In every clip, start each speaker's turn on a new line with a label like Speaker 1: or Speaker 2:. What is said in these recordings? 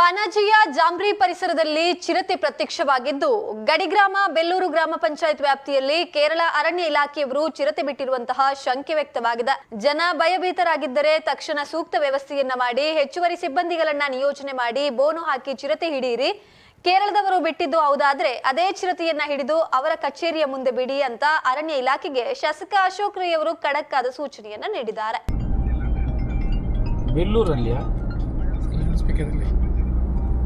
Speaker 1: ಪಾನಾಜಿಯ ಜಾಂಬ್ರಿ ಪರಿಸರದಲ್ಲಿ ಚಿರತೆ ಪ್ರತ್ಯಕ್ಷವಾಗಿದ್ದು ಗಡಿಗ್ರಾಮ ಬೆಲ್ಲೂರು ಗ್ರಾಮ ಪಂಚಾಯತ್ ವ್ಯಾಪ್ತಿಯಲ್ಲಿ ಕೇರಳ ಅರಣ್ಯ ಇಲಾಖೆಯವರು ಚಿರತೆ ಬಿಟ್ಟಿರುವಂತಹ ಶಂಕೆ ವ್ಯಕ್ತವಾಗಿದೆ. ಜನ ಭಯಭೀತರಾಗಿದ್ದರೆ ತಕ್ಷಣ ಸೂಕ್ತ ವ್ಯವಸ್ಥೆಯನ್ನ ಮಾಡಿ ಹೆಚ್ಚುವರಿ ಸಿಬ್ಬಂದಿಗಳನ್ನ ನಿಯೋಜನೆ ಮಾಡಿ ಬೋನು ಹಾಕಿ ಚಿರತೆ ಹಿಡಿಯಿರಿ. ಕೇರಳದವರು ಬಿಟ್ಟಿದ್ದು ಹೌದಾದ್ರೆ ಅದೇ ಚಿರತೆಯನ್ನ ಹಿಡಿದು ಅವರ ಕಚೇರಿಯ ಮುಂದೆ ಬಿಡಿ ಅಂತ ಅರಣ್ಯ ಇಲಾಖೆಗೆ ಶಾಸಕ ಅಶೋಕ್ ರೈ ಅವರು ಖಡಕ್ ಆದ ಸೂಚನೆಯನ್ನ ನೀಡಿದ್ದಾರೆ.
Speaker 2: ಹಾಂ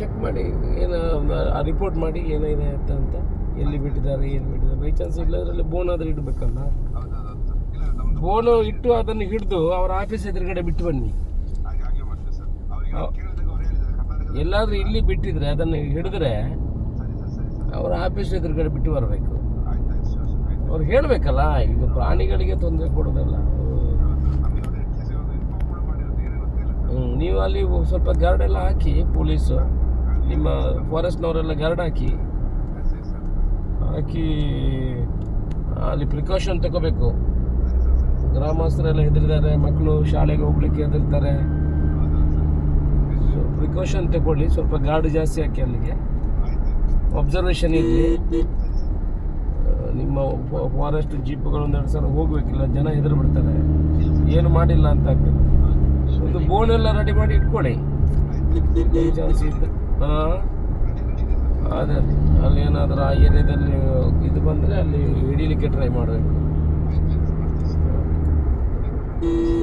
Speaker 2: ಚೆಕ್ ಮಾಡಿ, ಏನು ರಿಪೋರ್ಟ್ ಮಾಡಿ ಏನೇನು ಆಯ್ತು ಅಂತ ಎಲ್ಲಿ ಬಿಟ್ಟಿದ್ದಾರೆ, ಏನು ಬಿಟ್ಟಿದ್ದಾರೆ ಬೈ ಚಾನ್ಸ್ ಇಲ್ಲದ್ರಲ್ಲಿ ಬೋನ್ ಆದರೆ ಇಡಬೇಕಲ್ಲ? ಬೋನು ಇಟ್ಟು ಅದನ್ನು ಹಿಡಿದು ಅವರ ಆಫೀಸ್ ಎದುರುಗಡೆ ಬಿಟ್ಟು ಬನ್ನಿ. ಎಲ್ಲಾದರೂ ಇಲ್ಲಿ ಬಿಟ್ಟಿದ್ರೆ, ಅದನ್ನು ಹಿಡಿದ್ರೆ ಅವರ ಆಫೀಸ್ ಎದುರುಗಡೆ ಬಿಟ್ಟು ಬರಬೇಕು. ಅವ್ರು ಹೇಳಬೇಕಲ್ಲ, ಈಗ ಪ್ರಾಣಿಗಳಿಗೆ ತೊಂದರೆ ಕೊಡೋದಲ್ಲ ಹ್ಞೂ ನೀವು ಅಲ್ಲಿ ಸ್ವಲ್ಪ ಗಾರ್ಡೆಲ್ಲ ಹಾಕಿ, ಪೊಲೀಸು. ನಿಮ್ಮ ಫಾರೆಸ್ಟ್ನವರೆಲ್ಲ ಗಾರ್ಡ್ ಹಾಕಿ. ಹಾಕಿ, ಅಲ್ಲಿ ಪ್ರಿಕಾಷನ್ ತಗೋಬೇಕು. ಗ್ರಾಮಸ್ಥರೆಲ್ಲ ಹೆದರಿದ್ದಾರೆ ಮಕ್ಕಳು ಶಾಲೆಗೆ ಹೋಗ್ಲಿಕ್ಕೆ ಹೆದರ್ತಾರೆ ಪ್ರಿಕಾಷನ್ ತಗೊಳ್ಳಿ, ಸ್ವಲ್ಪ ಗಾರ್ಡ್ ಜಾಸ್ತಿ ಹಾಕಿ ಅಲ್ಲಿಗೆ. ಅಬ್ಸರ್ವೇಷನ್ ಇರಲಿ. ನಿಮ್ಮ ಫಾರೆಸ್ಟ್ ಜೀಪ್ಗಳು ಒಂದೆರಡು ಸಲ ಹೋಗ್ಬೇಕಿಲ್ಲ, ಜನ ಹೆದರು ಬಿಡ್ತಾರೆ. ಏನು ಮಾಡಿಲ್ಲ ಅಂತ ಆಗ್ತದೆ. ಒಂದು ಬೋನ್ ಎಲ್ಲ ರೆಡಿ ಮಾಡಿ ಇಟ್ಕೊಳ್ಳಿ. ಚಾನ್ಸ್ ಹಾಂ ಅದೇ ಅಲ್ಲಿ ಏನಾದರೂ ಆ ಏರಿಯಾದಲ್ಲಿ ಇದು ಬಂದರೆ ಅಲ್ಲಿ ಹಿಡೀಲಿಕ್ಕೆ ಟ್ರೈ ಮಾಡಬೇಕು.